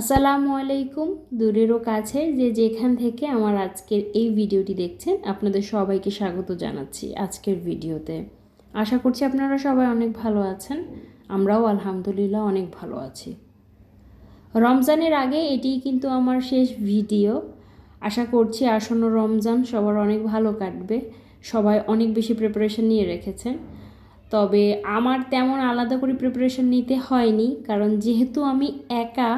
আসসালামু আলাইকুম। দূরেরও কাছে যে যেখান থেকে আমার আজকের এই ভিডিওটি দেখছেন, আপনাদের সবাইকে স্বাগত জানাচ্ছি আজকের ভিডিওতে। আশা করছি আপনারা সবাই অনেক ভালো আছেন, আমরাও আলহামদুলিল্লাহ অনেক ভালো আছি। রমজানের আগে এটি কিন্তু আমার শেষ ভিডিও। আশা করছি আসন্ন রমজান সবার অনেক ভালো কাটবে, সবাই অনেক বেশি প্রিপারেশন নিয়ে রেখেছেন। তবে আমার তেমন আলাদা করে প্রিপারেশন নিতে হয়নি, কারণ যেহেতু আমি একা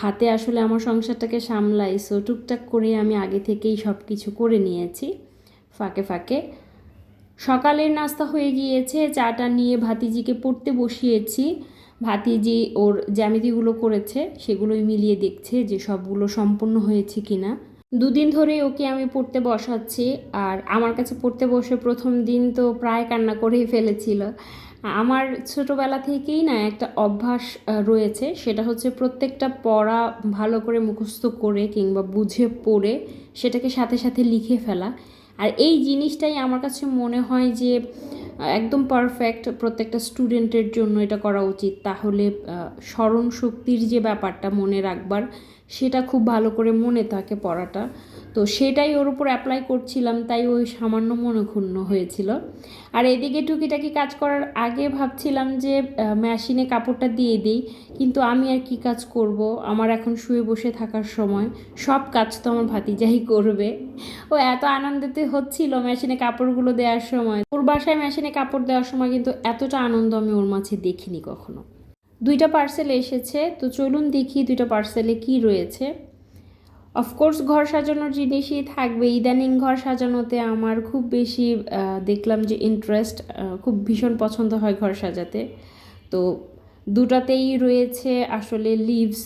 হাতে আসলে আমার সংসারটাকে সামলাই। সো টুকটাক করে আমি আগে থেকেই সব কিছু করে নিয়েছি, ফাঁকে ফাঁকে। সকালের নাস্তা হয়ে গিয়েছে, চাটা নিয়ে ভাতিজিকে পড়তে বসিয়েছি। ভাতিজি ওর জ্যামিতিগুলো করেছে, সেগুলোই মিলিয়ে দেখছে যে সবগুলো সম্পূর্ণ হয়েছে কি না দুদিন ধরে ওকে আমি পড়তে বসাচ্ছি, আর আমার কাছে পড়তে বসে প্রথম দিন তো প্রায় কান্না করেই ফেলেছিল। আমার ছোটোবেলা থেকেই না একটা অভ্যাস রয়েছে। সেটা হচ্ছে প্রত্যেকটা পড়া ভালো করে মুখস্থ করে কিংবা বুঝে পড়ে সেটাকে সাথে সাথে লিখে ফেলা। আর এই জিনিসটাই আমার কাছে মনে হয় যে একদম পারফেক্ট প্রত্যেকটা স্টুডেন্টের জন্য এটা করা উচিত। তাহলে স্মরণ শক্তির যে ব্যাপারটা মনে রাখবার, সেটা খুব ভালো করে মনে থাকে পড়াটা। তো সেটাই ওর উপর অ্যাপ্লাই করছিলাম, তাই ওই সামান্য মনক্ষুণ্ণ হয়েছিল। আর এদিকে টুকিটাকি কাজ করার আগে ভাবছিলাম যে মেশিনে কাপড়টা দিয়ে দিই, কিন্তু আমি আর কি কাজ করব? আমার এখন শুয়ে বসে থাকার সময়, সব কাজ তো আমার ভাতিজাই করবে। ও এত আনন্দিত হচ্ছিল মেশিনে কাপড়গুলো দেওয়ার সময়। ওর বাসায় মেশিনে কাপড় দেওয়ার সময় কিন্তু এতটা আনন্দ আমি ওর মাঝে দেখিনি কখনো। দুইটা পার্সেল এসেছে, তো চলুন দেখি দুইটা পার্সেলে কি রয়েছে। অফকোর্স ঘর সাজানোর জিনিসই থাকবে। ইদানিং ঘর সাজানোতে আমার খুব বেশি দেখলাম যে ইন্টারেস্ট খুব ভীষণ পছন্দ হয় ঘর সাজাতে। তো দুটাতেই রয়েছে আসলে লিভস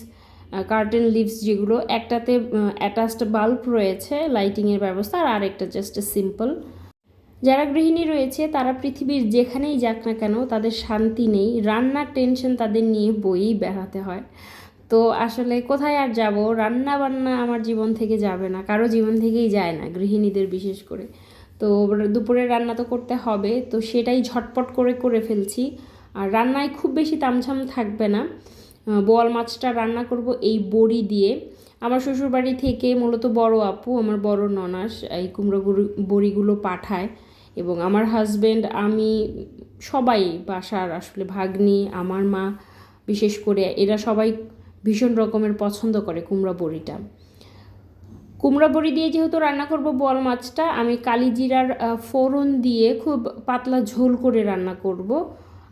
কার্টেন লিভস যেগুলো। একটাতে অ্যাটাচড বাল্ব রয়েছে লাইটিংয়ের ব্যবস্থা, আর আরেকটা জাস্ট সিম্পল যারা গৃহিণী রয়েছে, তারা পৃথিবীর যেখানেই যাক না কেন, তাদের শান্তি নেই। রান্নার টেনশন তাদের নিয়ে বইয়েই বেড়াতে হয়। তো আসলে কোথায় আর যাব? রান্না বান্না আমার জীবন থেকে যাবে না। কারও জীবন থেকেই যায় না গৃহিণীদের বিশেষ করে। তো দুপুরে রান্না তো করতে হবে। তো সেটাই ঝটপট করে করে ফেলছি। আর রান্নায় খুব বেশি তামঝাম থাকবে না। বোয়াল মাছটা রান্না করব এই বড়ি দিয়ে। আমার শ্বশুরবাড়ি থেকে মূলত বড় আপু, আমার বড় ননাস, এই কুমড়ো বড়িগুলো পাঠায়। এবং আমার হাজবেন্ড, আমি সবাই বাসার আসলে ভাগ্নি, আমার মা, বিশেষ করে এরা সবাই ভীষণ রকমের পছন্দ করে কুমড়া বড়িটা। কুমড়া বড়ি দিয়ে যেহেতু রান্না করব বল মাছটা, আমি কালিজিরার ফোড়ন দিয়ে খুব পাতলা ঝোল করে রান্না করব।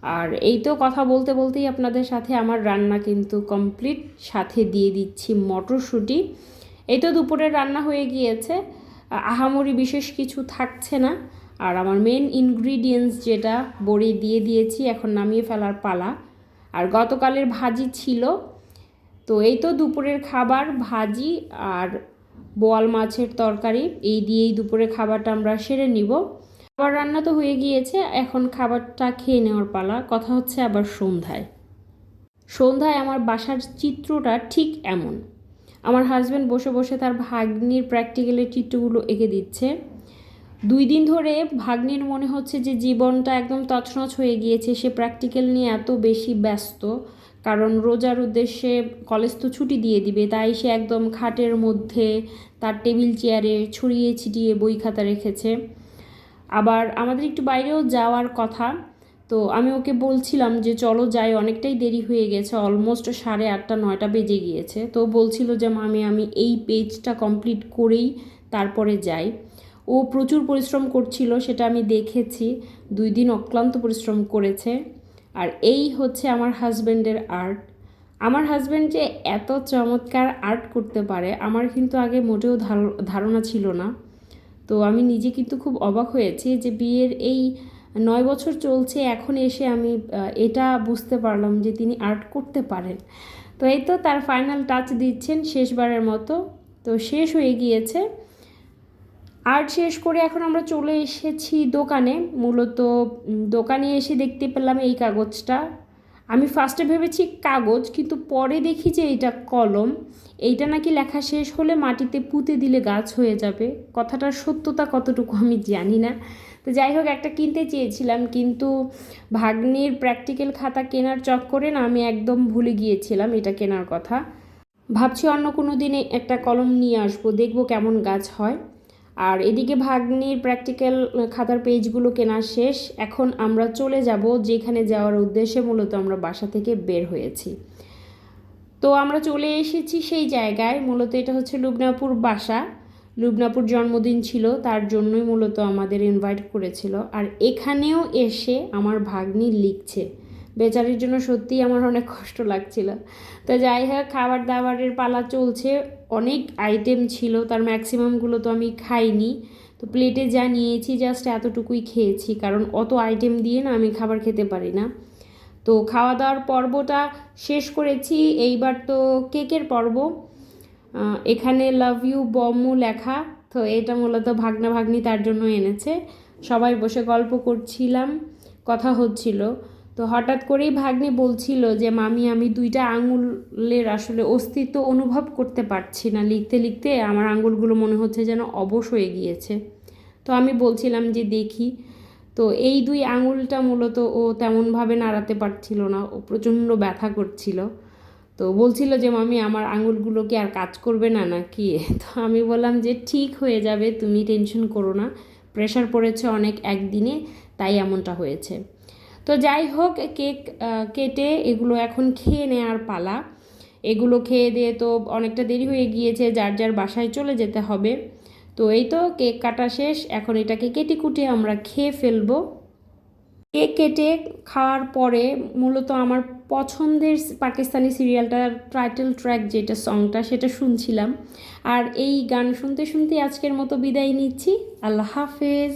আর এই তো কথা বলতে বলতেই আপনাদের সাথে আমার রান্না কিন্তু কমপ্লিট। সাথে দিয়ে দিচ্ছি মটরশুঁটি। এই তো দুপুরের রান্না হয়ে গিয়েছে। আহামরি বিশেষ কিছু থাকছে না। আর আমার মেন ইনগ্রিডিয়েন্টস যেটা, বড়ি দিয়ে দিয়েছি, এখন নামিয়ে ফেলার পালা। আর গতকালের ভাজি ছিল তো এই তো দুপুরের খাবার, ভাজি আর বোয়াল মাছের তরকারি। এই দিয়েই দুপুরের খাবারটা আমরা সেরে নিব। খাবার রান্না তো হয়ে গিয়েছে, এখন খাবারটা খেয়ে নেওয়ার পালা। কথা হচ্ছে আবার সন্ধ্যায়। সন্ধ্যায় আমার বাসার চিত্রটা ঠিক এমন। আমার হাজব্যান্ড বসে বসে তার ভাগ্নির প্র্যাকটিক্যালের চিত্রগুলো এঁকে দিচ্ছে। দুই দিন ধরে ভাগ্নির মনে হচ্ছে যে জীবনটা একদম তছনছ হয়ে গিয়েছে। সে প্র্যাকটিক্যাল নিয়ে এত বেশি ব্যস্ত। কারণ রোজার উদ্দেশ্যে কলেজ তো ছুটি দিয়ে দিবে, তাই সে একদম খাটের মধ্যে তার টেবিল চেয়ারে ছড়িয়ে ছিটিয়ে বই খাতা রেখেছে। আবার আমাদের একটু বাইরেও যাওয়ার কথা, তো আমি ওকে বলছিলাম যে চলো যাই, অনেকটাই দেরি হয়ে গেছে অলমোস্ট সাড়ে আটটা, নয়টা বেজে গিয়েছে। তো বলছিল যে, মামি, আমি এই পেজটা কমপ্লিট করেই তারপরে যাই। ও প্রচুর পরিশ্রম করছিল, সেটা আমি দেখেছি। দুই দিন অক্লান্ত পরিশ্রম করেছে। আর এই হচ্ছে আমার হাজব্যান্ডের আর্ট আমার হাজব্যান্ড যে এত চমৎকার আর্ট করতে পারে, আমার কিন্তু আগে মোটেও ধারণা ছিল না। তো আমি নিজে কিন্তু খুব অবাক হয়েছি যে বিয়ের এই নয় বছর চলছে, এখন এসে আমি এটা বুঝতে পারলাম যে তিনি আর্ট করতে পারেন। তো এই তো তার ফাইনাল টাচ দিচ্ছেন শেষবারের মতো। তো শেষ হয়ে গিয়েছে। আর্ট শেষ করে এখন আমরা চলে এসেছি দোকানে। মূলত দোকানে এসে দেখতে পেলাম এই কাগজটা। আমি ফার্স্টে ভেবেছি কাগজ, কিন্তু পরে দেখি যে এটা কলম। এইটা নাকি লেখা শেষ হলে মাটিতে পুঁতে দিলে গাছ হয়ে যাবে। কথাটার সত্যতা কতটুকু আমি জানি না। তো যাই হোক, একটা কিনতে চেয়েছিলাম, কিন্তু ভাগ্নির প্র্যাকটিক্যাল খাতা কেনার চক্করে না আমি একদম ভুলে গিয়েছিলাম এটা কেনার কথা। ভাবছি অন্য কোনো দিনে একটা কলম নিয়ে আসব, দেখব কেমন গাছ হয়। আর এদিকে ভাগ্নির প্র্যাকটিক্যাল খাতার পেজগুলো কেনা শেষ। এখন আমরা চলে যাব যেখানে যাওয়ার উদ্দেশ্যে, মূলত আমরা বাসা থেকে বের হয়েছি। তো আমরা চলে এসেছি সেই জায়গায়, মূলত এটা হচ্ছে লুবনাপুর বাসা। লুবনাপুর জন্মদিন ছিল, তার জন্যই মূলত আমাদের ইনভাইট করেছিল। আর এখানেও এসে আমার ভাগ্নি লিখছে। বেচারির জন্য সত্যিই আমার অনেক কষ্ট লাগছিল। তো যাই হোক খাবার দাবারের পালা চলছে। অনেক আইটেম ছিল, তার ম্যাক্সিমামগুলো তো আমি খাইনি। তো প্লেটে যা নিয়েছি জাস্ট এতটুকুই খেয়েছি, কারণ অত আইটেম দিয়ে না আমি খাবার খেতে পারি না। তো খাওয়া দাওয়ার পর্বটা শেষ করেছি, এইবার তো কেকের পর্ব। এখানে লাভ ইউ বম্মু লেখা, তো এটা মূলত ভাগনা ভাগ্নি তার জন্য এনেছে। সবাই বসে গল্প করছিলাম, কথা হচ্ছিল। তো হঠাৎ করেই ভাগ্নি বলছিল যে, মামি, আমি দুইটা আঙুলের আসলে অস্তিত্ব অনুভব করতে পারছি না। লিখতে লিখতে আমার আঙুলগুলো মনে হচ্ছে যেন অবশ হয়ে গিয়েছে। তো আমি বলছিলাম যে, দেখি। তো এই দুই আঙুলটা মূলত ও তেমনভাবে নাড়াতে পারছিল না, ও প্রচণ্ড ব্যথা করছিল। তো বলছিল যে, মামি, আমার আঙুলগুলো কি আর কাজ করবে না নাকি? তো আমি বললাম যে, ঠিক হয়ে যাবে, তুমি টেনশন করো না। প্রেশার পড়েছে অনেক একদিনে, তাই এমনটা হয়েছে। তো যাই হোক, কেক কেটে এগুলো এখন খেয়ে নেওয়ার পালা। এগুলো খেয়ে দিয়ে তো অনেকটা দেরি হয়ে গিয়েছে, যার যার বাসায় চলে যেতে হবে। তো এই তো কেক কাটা শেষ, এখন এটাকে কেটে কুটে আমরা খেয়ে ফেলব। কেক কেটে খাওয়ার পরে মূলত আমার পছন্দের পাকিস্তানি সিরিয়ালটার টাইটেল ট্র্যাক যেটা সংটা সেটা শুনছিলাম। আর এই গান শুনতে শুনতে আজকের মতো বিদায় নিচ্ছি। আল্লাহ হাফেজ।